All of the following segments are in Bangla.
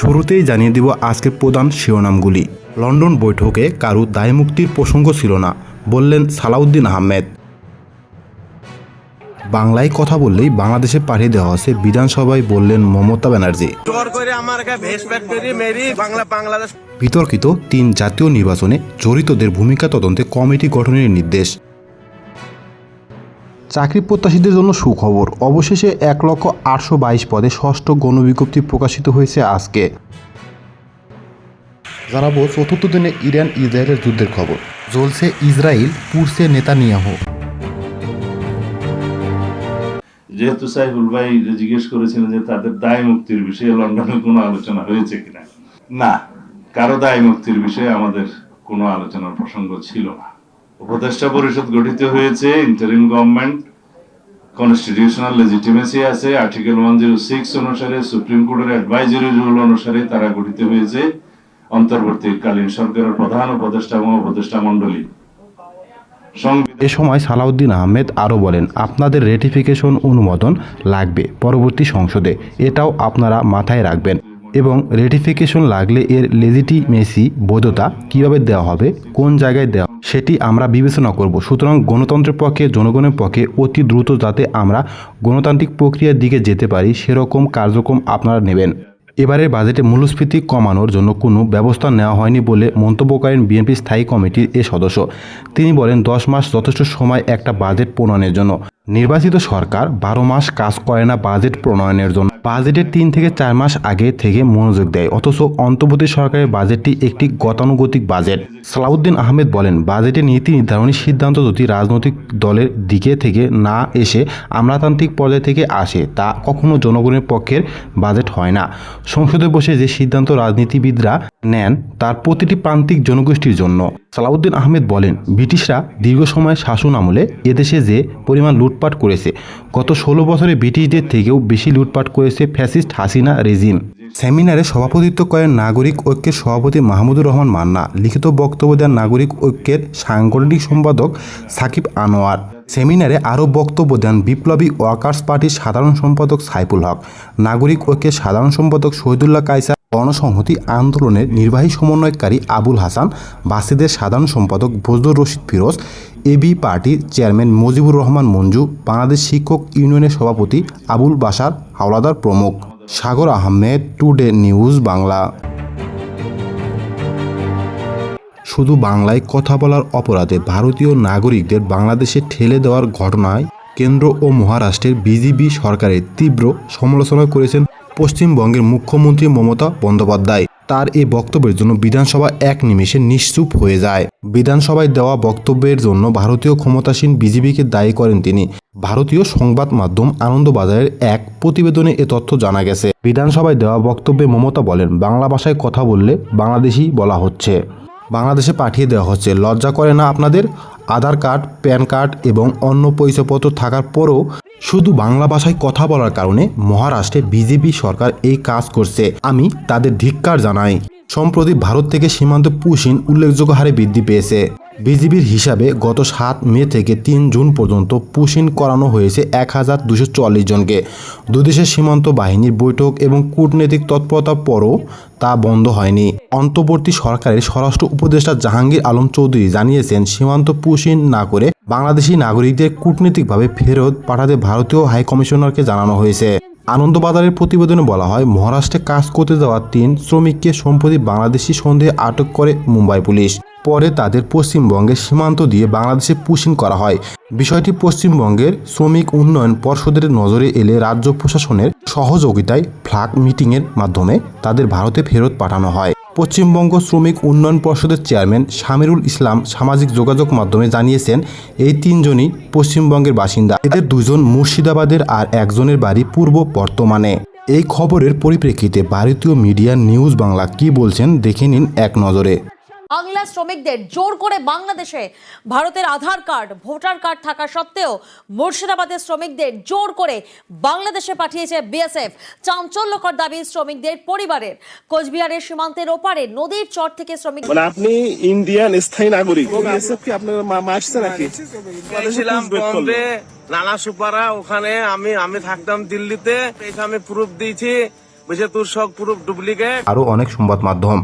শুরুতেই জানিয়ে দিব আজকের প্রধান শিরোনামগুলি। লন্ডন বৈঠকে কারু দায়মুক্তির প্রসঙ্গ ছিল না বললেন সালাউদ্দিন আহমেদ। বাংলায় কথা বললেই বাংলাদেশে পাঠিয়ে দেওয়া হচ্ছে বিধানসভায় বললেন মমতা ব্যানার্জি। বিতর্কিত তিন জাতীয় নির্বাচনে জড়িতদের ভূমিকা তদন্তে কমিটি গঠনের নির্দেশ। চাকরি প্রত্যাশীদের জন্য সুখবর। অবশেষে এক লক্ষ আটশো বাইশ পদে ষষ্ঠ গণবিজ্ঞপ্তি প্রকাশিত হয়েছে আজকে। জানাব চতুর্থ দিনে ইরান ইসরায়েলের যুদ্ধের খবর। জ্বলছে ইসরায়েল পুরছে নেতানিয়াহু। যেহেতু সাইফুল ভাই জিজ্ঞেস করেছিলেন যে তাদের দায় মুক্তির বিষয়ে লন্ডনে কোনো আলোচনা হয়েছে কিনা। না, কারও দায় মুক্তির বিষয়ে আমাদের কোনো আলোচনার প্রসঙ্গ ছিল না। উপদেষ্টা পরিষদ গঠিত হয়েছে ইন্টারিম গভর্নমেন্ট কনস্টিটিউশনাল লেজিটিমেসি আছে আর্টিকেল ওয়ান জিরো সিক্স অনুসারে সুপ্রিম কোর্টের অ্যাডভাইজারি রুল অনুসারে তারা গঠিত হয়েছে, অন্তর্বর্তীকালীন সরকারের প্রধান উপদেষ্টা এবং উপদেষ্টা সংবিধান এ সময় সালাউদ্দিন আহমেদ আরও বলেন, আপনাদের রেটিফিকেশন অনুমোদন লাগবে পরবর্তী সংসদে। এটাও আপনারা মাথায় রাখবেন। এবং রেটিফিকেশন লাগলে এর লেজিটিমেসি বৈধতা কীভাবে দেওয়া হবে, কোন জায়গায় দেওয়া সেটি আমরা বিবেচনা করব। সুতরাং গণতন্ত্রের পক্ষে, জনগণের পক্ষে অতি দ্রুত যাতে আমরা গণতান্ত্রিক প্রক্রিয়ার দিকে যেতে পারি, সেরকম কার্যক্রম আপনারা নেবেন। এবারের বাজেটে মূল্যস্ফীতি কমানোর জন্য কোনো ব্যবস্থা নেওয়া হয়নি বলে মন্তব্য করেন বিএনপি স্থায়ী কমিটির এ সদস্য। তিনি বলেন, দশ মাস যথেষ্ট সময় একটা বাজেট প্রণয়নের জন্য। নির্বাচিত সরকার বারো মাস কাজ করে না বাজেট প্রণয়নের জন্য। বাজেটের তিন থেকে চার মাস আগে থেকে মনোযোগ দেয়, অথচ অন্তর্বর্তী সরকারের বাজেটটি একটি গতানুগতিক বাজেট। সালাউদ্দিন আহমেদ বলেন, বাজেটের নীতি নির্ধারণী সিদ্ধান্ত যদি রাজনৈতিক দলের দিকে থেকে না এসে আমলাতান্ত্রিক পর্যায় থেকে আসে, তা কখনো জনগণের পক্ষের বাজেট হয় না। সংসদে বসে যে সিদ্ধান্ত রাজনীতিবিদরা নেন, তার প্রতিটি প্রান্তিক জনগোষ্ঠীর জন্য। সালাউদ্দিন আহমেদ বলেন, ব্রিটিশরা দীর্ঘ সময় শাসন আমলে এদেশে যে পরিমাণ লুটপাট করেছে। গত ষোলো বছরে ব্রিটিশদের থেকেও বেশি লুটপাট করেছে ফ্যাসিস্ট হাসিনা রেজিম। সেমিনারে সভাপতিত্ব করেন নাগরিক ঐক্যের সভাপতি মাহমুদুর রহমান মান্না। লিখিত বক্তব্য দেন নাগরিক ঐক্যের সাংগঠনিক সম্পাদক সাকিব আনোয়ার। সেমিনারে আরও বক্তব্য দেন বিপ্লবী ওয়ার্কার্স পার্টির সাধারণ সম্পাদক সাইফুল হক, নাগরিক ঐক্যের সাধারণ সম্পাদক শহীদুল্লাহ কায়সার, গণসংহতি আন্দোলনের নির্বাহী সমন্বয়কারী আবুল হাসান, বাসিদের সাধারণ সম্পাদক বজলুর রশিদ ফিরোজ এবি পার্টির চেয়ারম্যান মুজিবুর রহমান মঞ্জু, বাংলাদেশ শিক্ষক ইউনিয়নের সভাপতি আবুল বাসার হাওলাদার প্রমুখ। Sagar Ahmed, today news Bangla. শুধু বাংলায় কথা বলার অপরাধে ভারতীয় নাগরিকদের বাংলাদেশে ঠেলে দেওয়ার ঘটনায় কেন্দ্র ও মহারাষ্ট্রের বিজেপি সরকারের তীব্র সমালোচনা করেছেন পশ্চিমবঙ্গের মুখ্যমন্ত্রী মমতা বন্দ্যোপাধ্যায়। তার এই বক্তব্যের জন্য বিধানসভা এক নিমেষে নিশ্চুপ হয়ে যায়। বিধানসভায় দেওয়া বক্তব্যের জন্য ভারতীয় ক্ষমতাসীন বিজেপিকে দায়ী করেন তিনি। ভারতীয় সংবাদ মাধ্যম আনন্দবাজারের এক প্রতিবেদনে এ তথ্য জানা গেছে। বিধানসভায় দেওয়া বক্তব্যে মমতা বলেন, বাংলা ভাষায় কথা বললে বাংলাদেশি বলা হচ্ছে। বাংলাদেশে পাঠিয়ে দেওয়া হচ্ছে, লজ্জা করে না আপনাদের? আধার কার্ড, প্যান কার্ড এবং অন্য পরিচয়পত্র থাকার পরও শুধু বাংলা ভাষায় কথা বলার কারণে মহারাষ্ট্রে বিজেপি সরকার এই কাজ করছে। আমি তাদের ধিক্কার জানাই। সম্প্রতি ভারত থেকে সীমান্ত পুশিন উল্লেখযোগ্য হারে বৃদ্ধি পেয়েছে। বিজিবির হিসাবে গত সাত মে থেকে তিন জুন পর্যন্ত পুশিন করানো হয়েছে এক হাজার দুশো চল্লিশ জনকে। দুদেশের সীমান্ত বাহিনীর বৈঠক এবং কূটনৈতিক তৎপরতার পরও তা বন্ধ হয়নি। অন্তর্বর্তী সরকারের স্বরাষ্ট্র উপদেষ্টা জাহাঙ্গীর আলম চৌধুরী জানিয়েছেন, সীমান্ত পুশিন না করে বাংলাদেশি নাগরিকদের কূটনৈতিকভাবে ফেরত পাঠাতে ভারতীয় হাইকমিশনারকে জানানো হয়েছে। আনন্দবাজারের প্রতিবেদনে বলা হয়, মহারাষ্ট্রে কাজ করতে যাওয়া তিন শ্রমিককে সম্প্রতি বাংলাদেশি সন্দেহে আটক করে মুম্বাই পুলিশ। পরে তাদের পশ্চিমবঙ্গের সীমান্ত দিয়ে বাংলাদেশে পুশিং করা হয়। বিষয়টি পশ্চিমবঙ্গের শ্রমিক উন্নয়ন পর্ষদের নজরে এলে রাজ্য প্রশাসনের সহযোগিতায় ফ্ল্যাগ মিটিংয়ের মাধ্যমে তাদের ভারতে ফেরত পাঠানো হয়। পশ্চিমবঙ্গ শ্রমিক উন্নয়ন পর্ষদের চেয়ারম্যান সামিরুল ইসলাম সামাজিক যোগাযোগ মাধ্যমে জানিয়েছেন, এই তিনজনই পশ্চিমবঙ্গের বাসিন্দা। এদের দুজন মুর্শিদাবাদের আর একজনের বাড়ি পূর্ব বর্তমানে। এই খবরের পরিপ্রেক্ষিতে ভারতীয় মিডিয়া নিউজ বাংলা কি বলছেন দেখে নিন এক নজরে। বাংলা শ্রমিকদের জোর করে বাংলাদেশে ভারতের আধার কার্ড ভোটার কার্ড থাকা সত্ত্বেও মুর্শিদাবাদের শ্রমিকদের জোর করে বাংলাদেশে পাঠিয়েছে বিএসএফ। চাঞ্চল্যকর দাবি শ্রমিকদের পরিবারের। কোচবিহারের সীমান্তের ওপারে নদীর চর থেকে শ্রমিক মানে আপনি ইন্ডিয়ান স্থায়ী নাগরিক। বিএসএফ কি আপনার মা- মা আসছে নাকি? ছিলাম বম্বে নানা সুপারা ওখানে আমি আমি থাকতাম দিল্লিতে। এখানে আমি প্রুফ দিয়েছি। বলছে তোর সব পুরো ডুপ্লিকেট আরও অনেক সংবাদ মাধ্যম।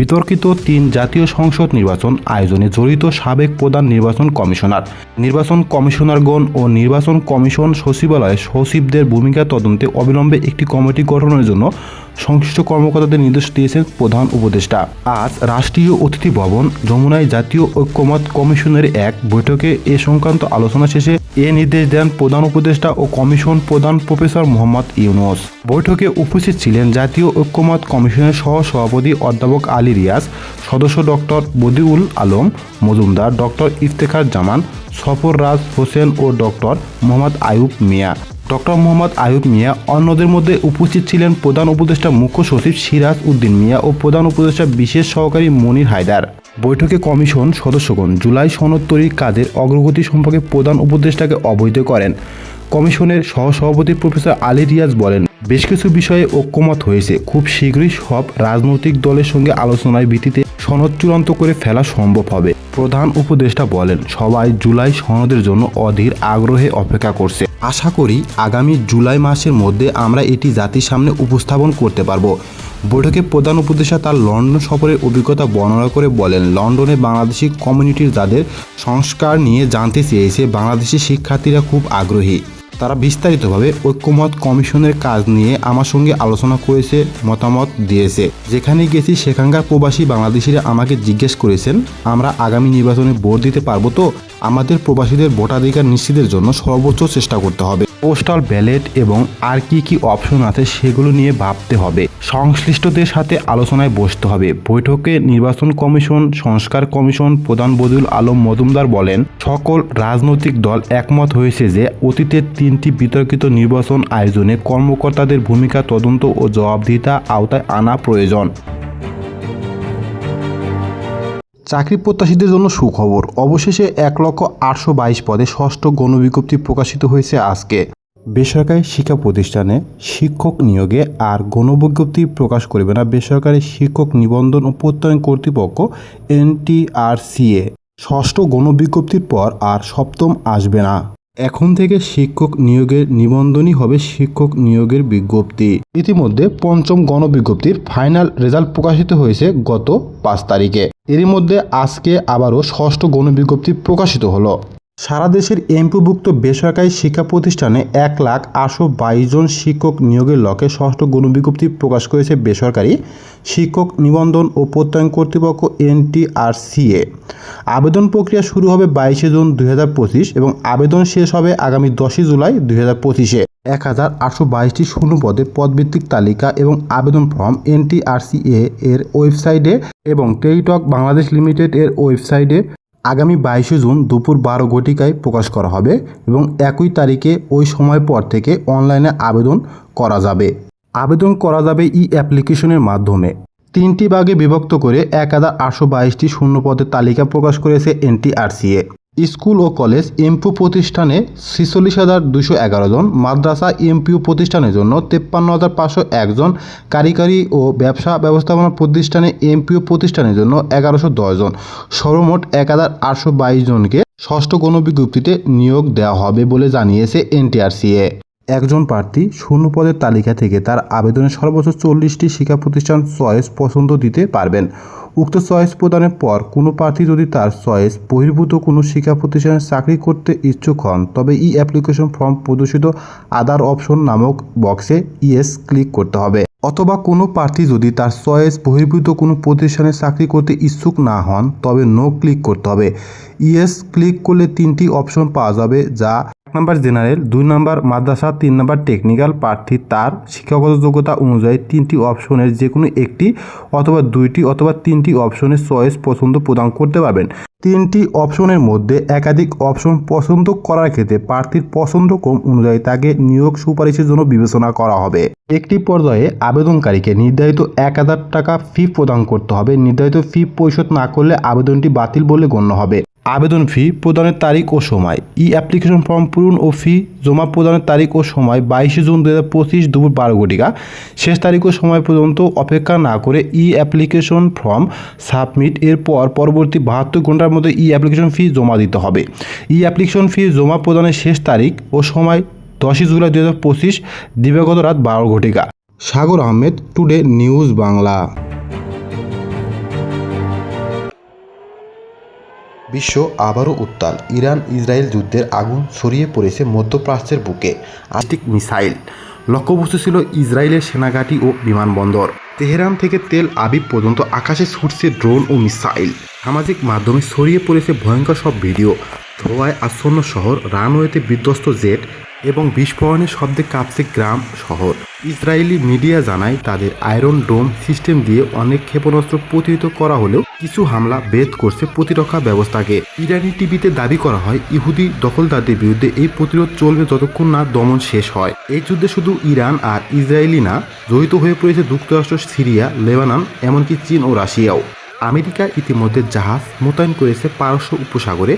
বিতর্কিত তিন জাতীয় সংসদ নির্বাচন আয়োজনে জড়িত সাবেক প্রধান নির্বাচন কমিশনার, নির্বাচন কমিশনারগণ ও নির্বাচন কমিশন সচিবালয়ের সচিবদের ভূমিকা তদন্তে অবিলম্বে একটি কমিটি গঠনের জন্য সংশ্লিষ্ট কর্মকর্তাদের নির্দেশ দিয়েছেন প্রধান উপদেষ্টা। আজ রাষ্ট্রীয় অতিথি ভবন, যমুনায় জাতীয় ঐক্যমত কমিশনের এক বৈঠকে এ সংক্রান্ত আলোচনা শেষে এ নির্দেশ দেন প্রধান উপদেষ্টা ও কমিশন প্রধান প্রফেসর মোহাম্মদ ইউনুস। বৈঠকে উপস্থিত ছিলেন জাতীয় ঐক্যমত কমিশনের সহ সভাপতি অধ্যাপক আলী রিয়াজ, সদস্য ডক্টর বদিউল আলম, মজুমদার ডক্টর ইফতেখার জামান, সফর রাজ হোসেন ও ডক্টর মোহাম্মদ আয়ুব মিয়া। ডক্টর মোহাম্মদ আয়ুব মিয়া অন্যদের মধ্যে উপস্থিত ছিলেন প্রধান উপদেষ্টা মুখ্য সচিব সিরাজ উদ্দিন মিয়া ও প্রধান উপদেষ্টা বিশেষ সহকারী মনির হায়দার। বৈঠকে কমিশন সদস্যগণ জুলাই সনদ তৈরির কাজের অগ্রগতি সম্পর্কে প্রধান উপদেষ্টাকে অবহিত করেন। কমিশনের সহসভাপতি প্রফেসর আলী রিয়াজ বলেন, বেশ কিছু বিষয়ে ঐক্যমত হয়েছে। খুব শীঘ্রই সব রাজনৈতিক দলের সঙ্গে আলোচনার ভিত্তিতে সনদ চূড়ান্ত করে ফেলা সম্ভব হবে। প্রধান উপদেষ্টা বলেন, সবাই জুলাই সনদের জন্য অধীর আগ্রহে অপেক্ষা করছে। আশা করি আগামী জুলাই মাসের মধ্যে আমরা এটি জাতির সামনে উপস্থাপন করতে পারব। বৈঠকে প্রধান উপদেষ্টা তার লন্ডন সফরের অভিজ্ঞতা বর্ণনা করে বলেন, লন্ডনে বাংলাদেশি কমিউনিটির যাদের সংস্কার নিয়ে জানতে চেয়েছে, বাংলাদেশি শিক্ষার্থীরা খুব আগ্রহী। তারা বিস্তারিতভাবে ঐক্যমত কমিশনের কাজ নিয়ে আমার সঙ্গে আলোচনা করেছে, মতামত দিয়েছে। যেখানে গেছি, সেখানকার প্রবাসী বাংলাদেশিরা আমাকে জিজ্ঞেস করেছেন, আমরা আগামী নির্বাচনে ভোট দিতে পারব তো? আমাদের প্রবাসীদের ভোটাধিকার নিশ্চিতের জন্য সর্বোচ্চ চেষ্টা করতে হবে। পোস্টাল ব্যালেট এবং আর কি কি অপশন আছে সেগুলো নিয়ে ভাবতে হবে। সংশ্লিষ্টদের সাথে আলোচনায় বসতে হবে। বৈঠকে নির্বাচন কমিশন, সংস্কার কমিশন, প্রধান বদুল আলম মজুমদার বলেন, সকল রাজনৈতিক দল একমত হয়েছে যে অতীতের তিনটি বিতর্কিত নির্বাচন আয়োজনে কর্মকর্তাদের ভূমিকা তদন্ত ও জবাবদিহিতা আওতায় আনা প্রয়োজন। চাকরি প্রত্যাশীদের জন্য সুখবর। অবশেষে এক লক্ষ আটশো বাইশ পদে ষষ্ঠ গণবিজ্ঞপ্তি প্রকাশিত হয়েছে আজকে। বেসরকারি শিক্ষা প্রতিষ্ঠানে শিক্ষক নিয়োগে আর গণবিজ্ঞপ্তি প্রকাশ করবে না বেসরকারি শিক্ষক নিবন্ধন ও প্রত্যয়ন কর্তৃপক্ষ এনটিআরসিএ। ষষ্ঠ গণবিজ্ঞপ্তির পর আর সপ্তম আসবে না। এখন থেকে শিক্ষক নিয়োগের নিবন্ধনই হবে শিক্ষক নিয়োগের বিজ্ঞপ্তি। ইতিমধ্যে পঞ্চম গণবিজ্ঞপ্তির ফাইনাল রেজাল্ট প্রকাশিত হয়েছে গত পাঁচ তারিখে। এরই মধ্যে আজকে আবারও ষষ্ঠ গণবিজ্ঞপ্তি প্রকাশিত হলো। সারা দেশের এমপিভুক্ত বেসরকারি শিক্ষা প্রতিষ্ঠানে এক লাখ আটশো বাইশ জন শিক্ষক নিয়োগের লক্ষ্যে ষষ্ঠ গণবিজ্ঞপ্তি প্রকাশ করেছে বেসরকারি শিক্ষক নিবন্ধন ও প্রত্যয়ন কর্তৃপক্ষ এনটিআরসিএ। আবেদন প্রক্রিয়া শুরু হবে বাইশে জুন দুই হাজার পঁচিশ এবং আবেদন শেষ হবে আগামী দশই জুলাই দুই হাজার পঁচিশে। এক হাজার আটশো বাইশটি শূন্য পদে পদভিত্তিক তালিকা এবং আবেদন ফর্ম এনটিআরসিএ এর ওয়েবসাইটে এবং টেলিটক বাংলাদেশ লিমিটেড এর ওয়েবসাইটে আগামী বাইশে জুন দুপুর বারো ঘটিকায় প্রকাশ করা হবে এবং একই তারিখে ওই সময় পর থেকে অনলাইনে আবেদন করা যাবে। আবেদন করা যাবে ই অ্যাপ্লিকেশনের মাধ্যমে। তিনটি ভাগে বিভক্ত করে এক হাজার আটশো বাইশটি শূন্য পদের তালিকা প্রকাশ করেছে এনটিআরসিএ। স্কুল ও কলেজ এমপিও প্রতিষ্ঠানে ছিচল্লিশ হাজার দুশো এগারো জন, মাদ্রাসা এমপিও প্রতিষ্ঠানের জন্য তেপ্পান্ন হাজার পাঁচশো একজন কারিগরি ও ব্যবসা ব্যবস্থাপনা প্রতিষ্ঠানে এমপিও প্রতিষ্ঠানের জন্য এগারোশো জন। সর্বমোট এক হাজার আটশো বাইশ জনকে ষষ্ঠ গণবিজ্ঞপ্তিতে নিয়োগ দেওয়া হবে বলে জানিয়েছে এনটিআরসিএ। একজন প্রার্থী শূন্য পদের তালিকা থেকে তার আবেদনের সর্বোচ্চ চল্লিশটি শিক্ষা প্রতিষ্ঠান চয়েস পছন্দ দিতে পারবেন। উক্ত চয়েস প্রদানের পর কোনো প্রার্থী যদি তার চয়েস বহির্ভূত কোনো শিক্ষা প্রতিষ্ঠানে চাকরি করতে ইচ্ছুক হন, তবে ই অ্যাপ্লিকেশন ফর্ম প্রদর্শিত আদার অপশন নামক বক্সে ইয়েস ক্লিক করতে হবে। অথবা কোনো প্রার্থী যদি তার চয়েস বহির্ভূত কোনো প্রতিষ্ঠানে চাকরি করতে ইচ্ছুক না হন, তবে নো ক্লিক করতে হবে। ইয়েস ক্লিক করলে তিনটি অপশন পাওয়া যাবে, যা নম্বর জেনারেল, দুই নম্বর মাদ্রাসা, তিন নম্বর টেকনিক্যাল প্রার্থী। তার শিক্ষাগত যোগ্যতা অনুযায়ী তিনটি অপশনের যে কোনো একটি অথবা দুইটি অথবা তিনটি অপশনের চয়েস পছন্দ প্রদান করতে পারবেন। তিনটি অপশনের মধ্যে একাধিক অপশন পছন্দ করার ক্ষেত্রে প্রার্থীর পছন্দ ক্রম অনুযায়ী তাকে নিয়োগ সুপারিশের জন্য বিবেচনা করা হবে। একটি পর্যায়ে আবেদনকারীকে নির্ধারিত এক হাজার টাকা ফি প্রদান করতে হবে। নির্ধারিত ফি পরিশোধ না করলে আবেদনটি বাতিল বলে গণ্য হবে। আবেদন ফি প্রদানের তারিখ ও সময়। ই অ্যাপ্লিকেশন ফর্ম পূরণ ও ফি জমা প্রদানের তারিখ ও সময় বাইশে জুন দু পঁচিশ দুপুর বারো ঘটিকা। শেষ তারিখ ও সময় পর্যন্ত অপেক্ষা না করে ই অ্যাপ্লিকেশন ফর্ম সাবমিট এর পর পরবর্তী বাহাত্তর ঘণ্টার মধ্যে ই অ্যাপ্লিকেশন ফি জমা দিতে হবে। ই অ্যাপ্লিকেশন ফি জমা প্রদানের শেষ তারিখ ও সময় দশই জুলাই দু হাজার পঁচিশ, দিবাগত রাত বারো ঘটিকা। সাগর আহমেদ টুডে নিউজ বাংলা বিশ্ব আবারও উত্তাল। ইরান, ইসরায়েল যুদ্ধের আগুন ছড়িয়ে পড়েছে মধ্যপ্রাচ্যের বুকে। আর্টিক মিসাইল লক্ষ্যবস্তু ছিল ইসরায়েলের সেনাঘাঁটি ও বিমানবন্দর। তেহরান থেকে তেল আবিব পর্যন্ত আকাশে ছুটছে ড্রোন ও মিসাইল। সামাজিক মাধ্যমে ছড়িয়ে পড়েছে ভয়ঙ্কর সব ভিডিও। ধোয়ায় আচ্ছন্ন শহর, রানওয়েতে বিধ্বস্ত জেট এবং বিস্ফোরণের শব্দে কাঁপছে গ্রাম, শহর। ইসরায়েলি মিডিয়া জানায়, তাদের আয়রন ডোম সিস্টেম দিয়ে অনেক ক্ষেপণাস্ত্র প্রতিহত করা হলেও কিছু হামলা বেদ করছে প্রতিরক্ষা ব্যবস্থাকে। ইরানি টিভিতে দাবি করা হয়, ইহুদি দখলদারদের বিরুদ্ধে এই প্রতিরোধ চলবে যতক্ষণ না দমন শেষ হয়। এই যুদ্ধে শুধু ইরান আর ইসরায়েলি না, জড়িত হয়ে পড়েছে যুক্তরাষ্ট্র, সিরিয়া, লেবানন, এমনকি চীন ও রাশিয়াও। আমেরিকা ইতিমধ্যে জাহাজ মোতায়েন করেছে পারস্য উপসাগরে।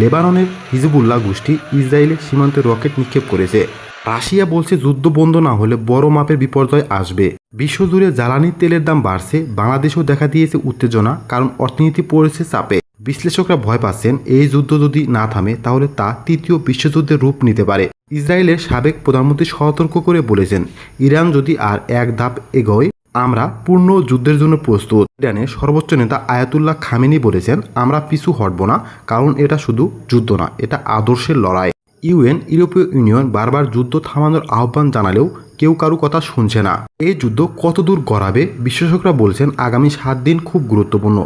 লেবাননের হিজবুল্লাহ গোষ্ঠী ইসরায়েলের সীমান্তে রকেট নিক্ষেপ করেছে। রাশিয়া বলছে যুদ্ধ বন্ধ না হলে বড় মাপের বিপর্যয় আসবে। বিশ্বজুড়ে জ্বালানি তেলের দাম বাড়ছে। বাংলাদেশেও দেখা দিয়েছে উত্তেজনা, কারণ অর্থনীতি পড়েছে চাপে। বিশ্লেষকরা ভয় পাচ্ছেন, এই যুদ্ধ যদি না থামে, তাহলে তা তৃতীয় বিশ্বযুদ্ধের রূপ নিতে পারে। ইসরায়েলের সাবেক প্রধানমন্ত্রী সতর্ক করে বলেছেন, ইরান যদি আর এক ধাপ এগোয়, আমরা পূর্ণ যুদ্ধের জন্য প্রস্তুত। ইরানের সর্বোচ্চ নেতা আয়াতুল্লাহ খামেনি বলেছেন, আমরা পিছু হটব না, কারণ এটা শুধু যুদ্ধ না, এটা আদর্শের লড়াই। ইউএন, ইউরোপীয় ইউনিয়ন বারবার যুদ্ধ থামানোর আহ্বান জানালেও কেউ কারও কথা শুনছে না। এই যুদ্ধ কতদূর গড়াবে বিশ্লেষকরা বলছেন আগামী সাত দিন খুব গুরুত্বপূর্ণ।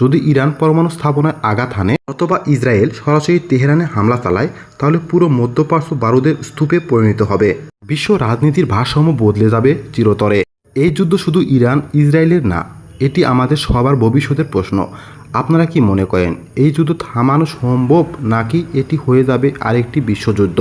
যদি ইরান পরমাণু স্থাপনায় আঘাত হানে অথবা ইসরায়েল সরাসরি তেহরানে হামলা চালায়, তাহলে পুরো মধ্যপ্রাচ্য বারুদের স্তূপে পরিণত হবে। বিশ্ব রাজনীতির ভারসাম্য বদলে যাবে চিরতরে। এই যুদ্ধ শুধু ইরান, ইসরায়েলের না, এটি আমাদের সবার ভবিষ্যতের প্রশ্ন। আপনারা কি মনে করেন এই যুদ্ধ থামানো সম্ভব নাকি এটি হয়ে যাবে আরেকটি বিশ্বযুদ্ধ?